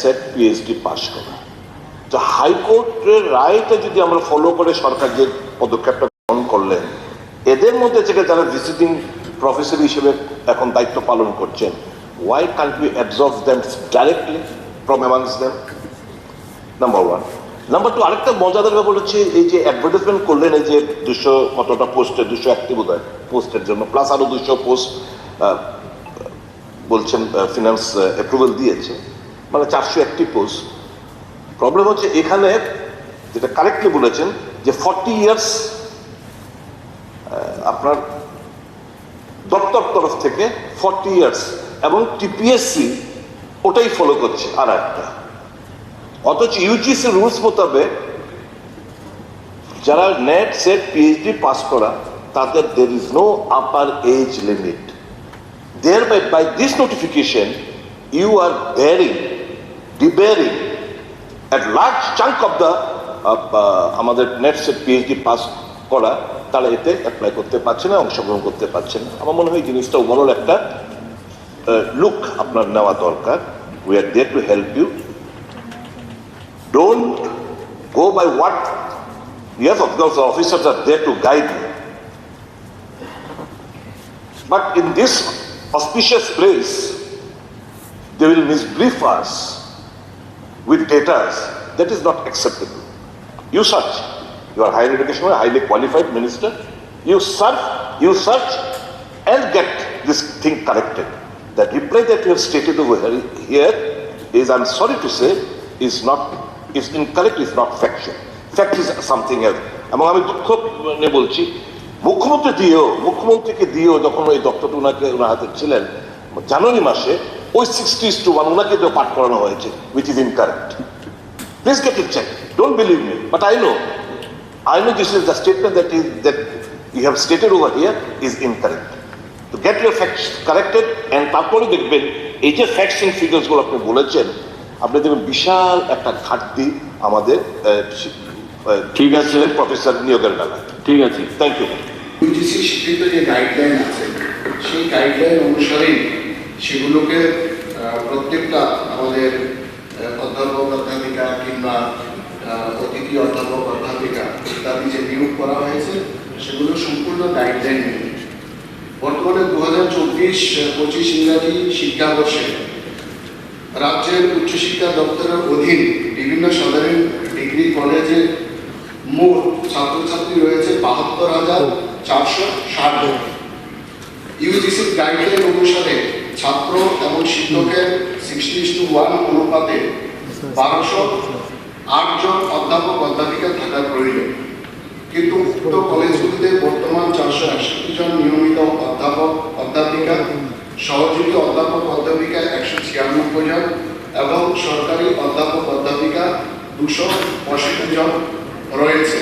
Set PhD pass করা। তো হাইকোর্টের রায়টা যদি আমরা ফলো করে সরকার যে পদক্ষেপটা গ্রহণ করলেন, এদের মধ্যে থেকে যারা ভিজিটিং প্রফেসর হিসেবে এখন দায়িত্ব পালন করছেন why can't be absorb them directly from amongst them number one number two আরেকটা মজাদার ব্যাপার হচ্ছে এই যে অ্যাডভার্টাইজমেন্ট করলেন, এই যে দুশো কতটা পোস্টে দুশো একটি বোধ পোস্টের জন্য প্লাস আরও দুশো পোস্ট বলছেন ফিনান্স অ্যাপ্রুভাল দিয়েছে। মানে চারশো একটি পোস্ট প্রবলেম হচ্ছে এখানে যেটা কারেক্টলি বলেছেন যে ফর্টি ইয়ার্স আপনার দপ্তর তরফ থেকে ফর্টি ইয়ার্স এবং টিপিএসসি ওটাই ফলো করছে আর একটা। অথচ ইউজিসি রুলস মোতাবেক যারা নেট সেট পিএইচডি পাস করা, তাদের দের is no upper age limit there by by this notification you are bearing debating a large chunk of the uh, আমাদের নেট সেট পিএইচডি পাস করা, তারা এতে অ্যাপ্লাই করতে পারছে না, অংশগ্রহণ করতে পারছে না। আমার মনে হয় জিনিসটা ওভারঅল একটা uh, লুক আপনার নেওয়া দরকার। We are there to help you don't go by what yes of course officer are there to guide you but in this auspicious place they will miss brief us with data. That is not acceptable. You search. You are higher education, highly qualified minister. You search, you search and get this thing corrected. The reply that you have stated over here is, I'm sorry to say, is not, is incorrect, is not factual. Fact is something else. এবং আমি দুঃখ নিয়ে বলছি মুখ্যমন্ত্রী দিয়েও মুখ্যমন্ত্রীকে দিয়েও যখন ওই দপ্তরটা ওনাকে ওনার হাতে ছিলেন জানুয়ারি মাসে ওই সিক্সটি টু ওয়ান ওনাকে তো পাঠ করানো হয়েছে which is incorrect please get it check don't believe me but I know I know this is the statement that is that you have stated over here is incorrect. To get your facts corrected and তারপরে দেখবেন এই যে facts and ফিগার্সগুলো আপনি বলেছেন আপনি দেখবেন বিশাল একটা ঘাটতি আমাদের ঠিক আছে। প্রফেসর নিয়োগের বেলায়। ঠিক আছে। থ্যাংক ইউ ইউজিসি স্বীকৃত যে গাইডলাইন আছে সেই গাইডলাইন অনুসারেই সেগুলোকে প্রত্যেকটা আমাদের অধ্যাপক অধ্যাপিকা কিংবা অতিথি অধ্যাপক অধ্যাপিকা ইত্যাদি যে নিয়োগ করা হয়েছে, সেগুলো সম্পূর্ণ গাইডলাইন মেনে বর্তমানে দু হাজার চব্বিশ পঁচিশ ইংরাজি শিক্ষাবর্ষে রাজ্যের উচ্চশিক্ষা দপ্তরের অধীন বিভিন্ন সাধারণ ডিগ্রি কলেজে মোট ছাত্রছাত্রী রয়েছে বাহাত্তর হাজার চারশো ষাট ইউজিসির গাইডলাইন অনুসারে ছাত্র এবং শিক্ষকের সিক্সটি টু ওয়ান অনুপাতে বারোশো আটজন অধ্যাপক অধ্যাপিকা থাকার প্রয়োজন। কিন্তু উক্ত কলেজগুলিতে বর্তমান চারশো একষট্টি জন নিয়মিত অধ্যাপক, অধ্যাপিকা, সহযোগী অধ্যাপক অধ্যাপিকা একশো ছিয়ানব্বই জন এবং সরকারি অধ্যাপক অধ্যাপিকা দুশো পঁয়ষট্টি জন রয়েছে।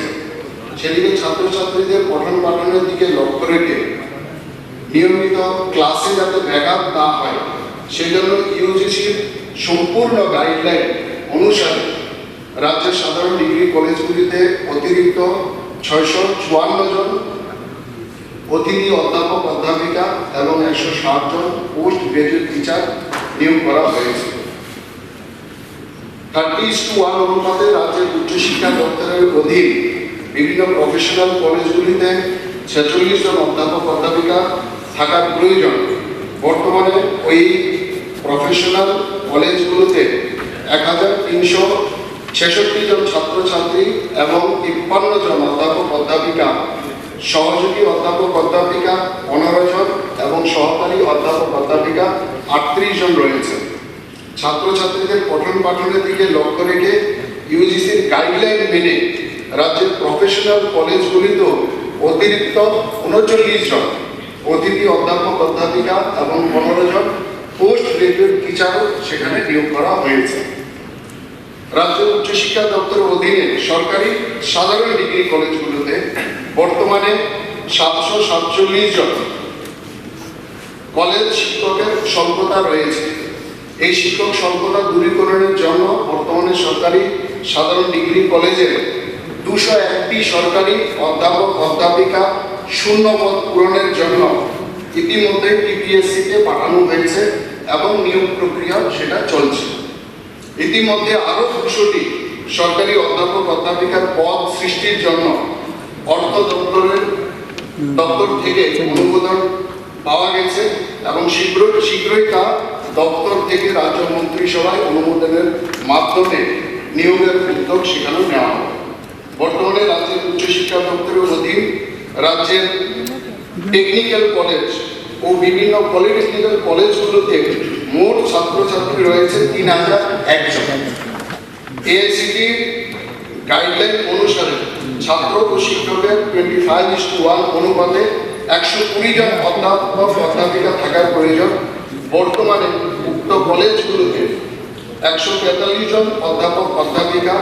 সেদিকে ছাত্রছাত্রীদের পঠন পাঠনের দিকে লক্ষ্য রেখে নিয়মিত ক্লাসে যাতে ব্যাঘাত না হয়, সেজন্য ইউজিসির সম্পূর্ণ গাইডলাইন অনুসারে রাজ্যের সাধারণ ডিগ্রি কলেজগুলিতে অতিরিক্ত ছয়শো চুয়ান্ন জন অতিথি অধ্যাপক অধ্যাপিকা এবং একশো ষাট জন পোস্ট গ্রাজুয়েট টিচার নিয়োগ করা হয়েছে। থার্টি টু ওয়ান অনুপাতে রাজ্যের উচ্চশিক্ষা দপ্তরের অধীন বিভিন্ন প্রফেশনাল কলেজগুলিতে ছেচল্লিশ জন অধ্যাপক অধ্যাপিকা থাকার প্রয়োজন। বর্তমানে ওই প্রফেশনাল কলেজগুলোতে এক হাজার তিনশো ছেষট্টি জন ছাত্রছাত্রী এবং তিপ্পান্ন জন অধ্যাপক অধ্যাপিকা, সহযোগী অধ্যাপক অধ্যাপিকা পনেরো জন এবং সহকারী অধ্যাপক অধ্যাপিকা আটত্রিশ জন রয়েছে। ছাত্রছাত্রীদের পঠন পাঠনের দিকে লক্ষ্য রেখে ইউজিসির গাইডলাইন মেনে রাজ্যের প্রফেশনাল কলেজগুলিতেও অতিরিক্ত উনচল্লিশ জন অতিথি অধ্যাপক অধ্যাপিকা এবং পনেরো জন পোস্ট গ্রাজুয়েট টিচারও সেখানে নিয়োগ করা হয়েছে। রাজ্য উচ্চশিক্ষা দপ্তরের অধীনে সরকারি সাধারণ ডিগ্রি কলেজগুলোতে বর্তমানে সাতশো সাতচল্লিশ জন কলেজ শিক্ষকের স্বল্পতা রয়েছে। এই শিক্ষক স্বল্পতা দূরীকরণের জন্য বর্তমানে সরকারি সাধারণ ডিগ্রি কলেজের দুশো একটি সরকারি অধ্যাপক অধ্যাপিকা শূন্য পদ পূরণের জন্য ইতিমধ্যে টিপিএসসিতে পাঠানো হয়েছে এবং নিয়োগ প্রক্রিয়া সেটা চলছে। ইতিমধ্যে আরও দুশোটি সরকারি অধ্যাপক অধ্যাপিকার পদ সৃষ্টির জন্য অর্থ দপ্তরের দপ্তর থেকে অনুমোদন পাওয়া গেছে এবং শীঘ্র শীঘ্রই তা দপ্তর থেকে রাজ্য মন্ত্রিসভায় অনুমোদনের মাধ্যমে নিয়োগের উদ্যোগ সেখানে নেওয়া হবে। বর্তমানে রাজ্যের উচ্চশিক্ষা দপ্তরের অধীন রাজ্যের টেকনিক্যাল কলেজ ও বিভিন্ন পলিটেকনিক্যাল কলেজগুলোতে মোট ছাত্রছাত্রী রয়েছে তিন হাজার একজন। এআইসিটির গাইডলাইন অনুসারে ছাত্র ও শিক্ষকের twenty five is to one অনুপাতে একশো কুড়ি জন অধ্যাপক অধ্যাপিকা থাকার প্রয়োজন। বর্তমানে উক্ত কলেজগুলোতে একশো তেতাল্লিশ জন অধ্যাপক, অধ্যাপিকা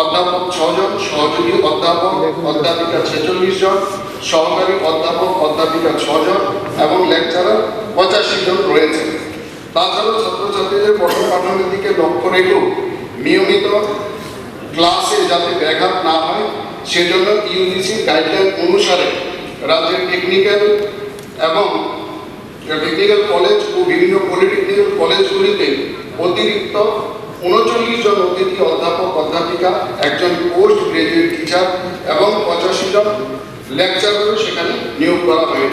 অধ্যাপক ছজন, সহযোগী অধ্যাপক, অধ্যাপিকা ছেচল্লিশ জন, সহকারী অধ্যাপক, অধ্যাপিকা ছজন এবং লেকচারার পঁচাশি জন রয়েছে। তাছাড়াও ছাত্রছাত্রীদের পঠন পাঠনের দিকে লক্ষ্য রেখেও নিয়মিত ক্লাসে যাতে ব্যাঘাত না হয়, সেজন্য ইউজিসির গাইডলাইন অনুসারে রাজ্যের টেকনিক্যাল এবং টেকনিক্যাল কলেজ ও বিভিন্ন পলিটেকনিক্যাল কলেজগুলিতে অতিরিক্ত উনচল্লিশ জন অতিথি অধ্যাপক অধ্যাপিকা, একজন পোস্ট গ্রাজুয়েট টিচার এবং পঁচাশি জন লেকচারও সেখানে নিয়োগ করা হয়েছে।